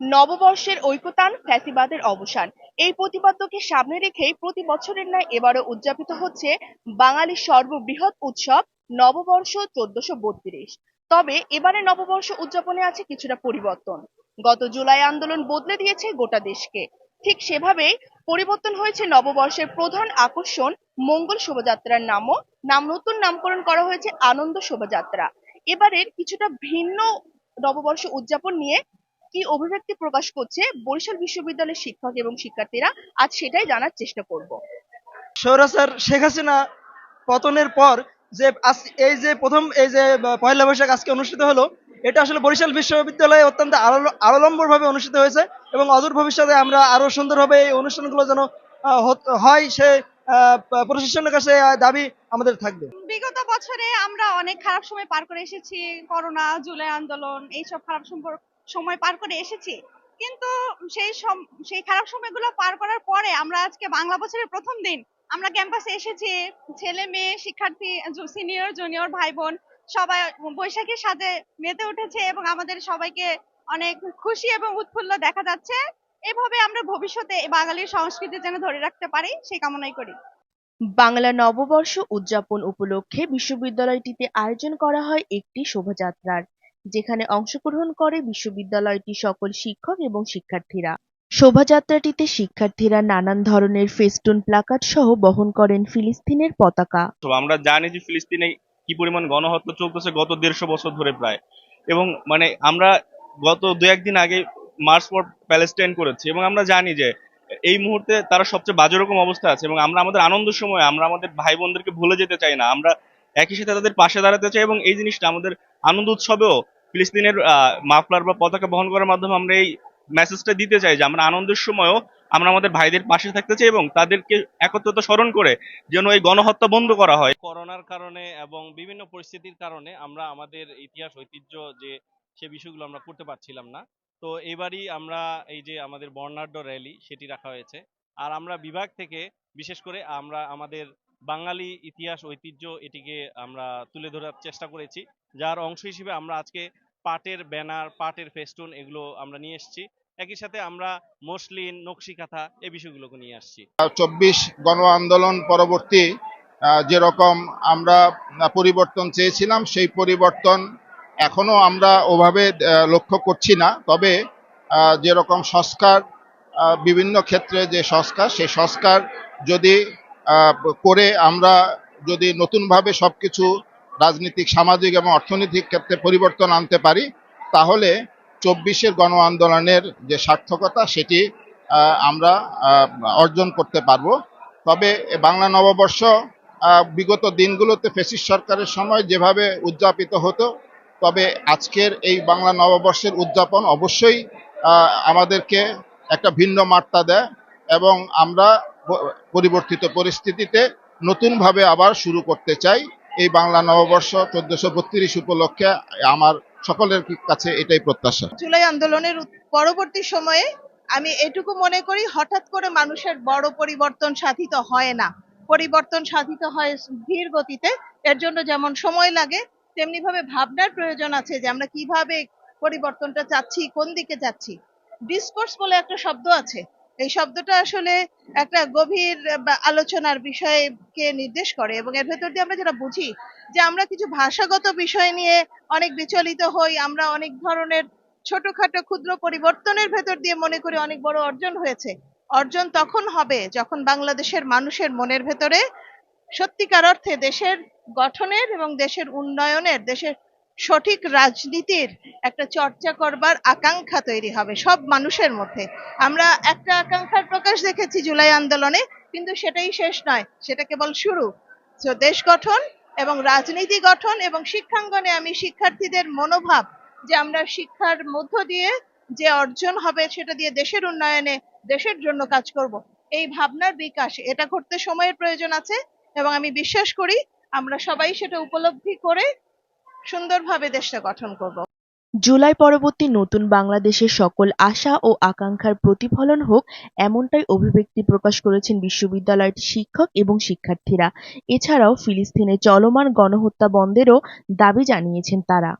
নববর্ষের ঐকতান ফ্যাসিবাদের অবসান। এই প্রতিপাদ্যকে সামনে রেখেই প্রতি বছরের ন্যায় এবারও উদযাপিত হচ্ছে বাঙালির সর্ববৃহৎ উৎসব নববর্ষ চোদ্দশো বত্রিশ। তবে এবারে নববর্ষ উদযাপনে আছে কিছুটা পরিবর্তন। গত জুলাই আন্দোলন বদলে দিয়েছে গোটা দেশকে। ঠিক সেভাবেই পরিবর্তন হয়েছে নববর্ষের প্রধান আকর্ষণ মঙ্গল শোভাযাত্রার নামও। নাম নতুন নামকরণ করা হয়েছে আনন্দ শোভাযাত্রা। এবারের কিছুটা ভিন্ন নববর্ষ উদযাপন নিয়ে কি অভিব্যক্তি প্রকাশ করছে বরিশাল বিশ্ববিদ্যালয়ের শিক্ষক এবং শিক্ষার্থীরা আজ সেটাই জানার চেষ্টা করব। স্বৈরাচার শেখ হাসিনা পতনের পর যে এই যে প্রথম এই যে পয়লা বৈশাখ আজকে অনুষ্ঠিত হলো এটা আসলে বরিশাল বিশ্ববিদ্যালয়ে অত্যন্ত আড়ম্বর ভাবে অনুষ্ঠিত হয়েছে এবং অদূর ভবিষ্যতে আমরা আরও সুন্দরভাবে এই অনুষ্ঠানগুলো যেন হয় সে আহ, প্রশাসনের কাছে দাবি আমাদের থাকবে। বিগত বছরে আমরা অনেক খারাপ সময় পার করে এসেছি করোনা জুলাই আন্দোলন এইসব খারাপ সম্পর্ক সময় পার করে এসেছি। কিন্তু সেই সেই খারাপ সময়গুলো পার করার পরে আমরা আজকে বাংলা বছরের প্রথম দিন, আমরা ক্যাম্পাসে এসেছি। ছেলে মেয়ে, শিক্ষার্থী সিনিয়র জুনিয়র ভাই বোন সবাই বৈশাখীর সাথে মেতে উঠেছে এবং আমাদের সবাইকে অনেক খুশি এবং উৎফুল্ল দেখা যাচ্ছে। এভাবে আমরা ভবিষ্যতে বাঙালির সংস্কৃতি যেন ধরে রাখতে পারি, সেই কামনাই করি। বাংলা নববর্ষ উদযাপন উপলক্ষে বিশ্ববিদ্যালয়টিতে আয়োজন করা হয় একটি শোভাযাত্রার। যেখানে অংশগ্রহণ করে বিশ্ববিদ্যালয়টির সকল শিক্ষক এবং শিক্ষার্থীরা। শোভাযাত্রাটিতে শিক্ষার্থীরা নানান ধরনের ফেস্টুন প্লাকার্ড সহ বহন করেন ফিলিস্তিনের পতাকা। তো আমরা জানি যে ফিলিস্তিনে কি পরিমাণ গণহত্যা চলতেছে গত দেড়শো বছর ধরে প্রায়। এবং মানে আমরা গত দু একদিন আগে মার্চ ফর প্যালেস্টাইন করেছি এবং আমরা জানি যে এই মুহূর্তে তারা সবচেয়ে বাজে রকম অবস্থা আছে এবং আমরা আমাদের আনন্দ সময় আমরা আমাদের ভাই বোনদেরকে ভুলে যেতে চাই না। আমরা একই সাথে তাদের পাশে দাঁড়াতে চাই এবং এই জিনিসটা আমাদের আনন্দ উৎসবেও ফিলিস্তিনের মাফলার বা পতাকা বহন করার মাধ্যমে আমরা এই মেসেজটা দিতে চাই যে আমরা আনন্দের সময়ও আমরা আমাদের ভাইদের পাশে থাকতে চাই এবং তাদেরকে একত্রতা স্মরণ করে যেন এই গণহত্যা বন্ধ করা হয়। করোনার কারণে এবং বিভিন্ন পরিস্থিতির কারণে আমরা আমাদের ইতিহাস, ঐতিহ্য যে সে বিষয়গুলো আমরা করতে পারছিলাম না। তো এবারই আমরা এই যে আমাদের বর্ণাঢ্য র্যালি সেটি রাখা হয়েছে। আর আমরা বিভাগ থেকে, বিশেষ করে আমরা আমাদের বাঙালি ইতিহাস, ঐতিহ্য এটিকে আমরা তুলে ধরার চেষ্টা করেছি। যার অংশ হিসেবে আমরা আজকে পাটের ব্যানার, পাটের ফেস্টুন এগুলো আমরা নিয়ে এসেছি। একই সাথে আমরা মসলিন নকশি কাঁথা এই বিষয়গুলোকে নিয়ে আসছি। চব্বিশ গণ আন্দোলন পরবর্তী যেরকম আমরা পরিবর্তন চেয়েছিলাম, সেই পরিবর্তন এখনও আমরা ওভাবে লক্ষ্য করছি না। তবে যেরকম সংস্কার বিভিন্ন ক্ষেত্রে যে সংস্কার, সেই সংস্কার যদি করে আমরা যদি নতুনভাবে সবকিছু রাজনৈতিক, সামাজিক এবং অর্থনৈতিক ক্ষেত্রে পরিবর্তন আনতে পারি, তাহলে চব্বিশের গণ আন্দোলনের যে সার্থকতা সেটি আমরা অর্জন করতে পারব। তবে বাংলা নববর্ষ বিগত দিনগুলোতে ফেসিস সরকারের সময় যেভাবে উদযাপিত হতো, তবে আজকের এই বাংলা নববর্ষের উদযাপন অবশ্যই আমাদেরকে একটা ভিন্ন বার্তা দেয় এবং আমরা পরিবর্তিত পরিস্থিতিতে নতুনভাবে আবার শুরু করতে চাই। এই বাংলা নববর্ষ চোদ্দশো বত্রিশ উপলক্ষে আমার সকলের কাছে এটাই প্রত্যাশা। জুলাই আন্দোলনের পরবর্তী সময়ে আমি এটুকু মনে করি, হঠাৎ করে মানুষের বড় পরিবর্তন সাধিত হয় না। পরিবর্তন সাধিত হয় ধীর গতিতে। এর জন্য যেমন সময় লাগে তেমনি ভাবে ভাবনার প্রয়োজন আছে যে আমরা কীভাবে পরিবর্তনটা চাচ্ছি, কোন দিকে যাচ্ছি। ডিসকোর্স বলে একটা শব্দ আছে এই শব্দটা আসলে একটা গভীর আলোচনার বিষয়কে নির্দেশ করে এবং এর ভেতর দিয়ে আমরা যেটা বুঝি যে আমরা কিছু ভাষাগত বিষয় নিয়ে অনেক বিচলিত হই, আমরা অনেক ধরনের ছোটখাটো ক্ষুদ্র পরিবর্তনের ভেতর দিয়ে মনে করি অনেক বড় অর্জন হয়েছে। অর্জন তখন হবে যখন বাংলাদেশের মানুষের মনের ভেতরে সত্যিকার অর্থে দেশের গঠনের এবং দেশের উন্নয়নের, দেশের সঠিক রাজনীতির একটা চর্চা করবার আকাঙ্ক্ষা তৈরি হবে সব মানুষের মধ্যে। আমরা একটা আকাঙ্ক্ষার প্রকাশ দেখেছি জুলাই আন্দোলনে, কিন্তু সেটাই শেষ নয়, সেটা কেবল শুরু। তো দেশ গঠন এবং রাজনীতি গঠন এবং শিক্ষাঙ্গনে আমি শিক্ষার্থীদের মনোভাব যে আমরা শিক্ষার মধ্য দিয়ে যে অর্জন হবে সেটা দিয়ে দেশের উন্নয়নে, দেশের জন্য কাজ করব। এই ভাবনার বিকাশ, এটা করতে সময়ের প্রয়োজন আছে এবং আমি বিশ্বাস করি আমরা সবাই সেটা উপলব্ধি করে সুন্দরভাবে দেশটা গঠন করব। জুলাই পরবর্তী নতুন বাংলাদেশের সকল আশা ও আকাঙ্ক্ষার প্রতিফলন হোক, এমনটাই অভিব্যক্তি প্রকাশ করেছেন বিশ্ববিদ্যালয়টির শিক্ষক এবং শিক্ষার্থীরা। এছাড়াও ফিলিস্তিনে চলমান গণহত্যা বন্ধেরও দাবি জানিয়েছেন তারা।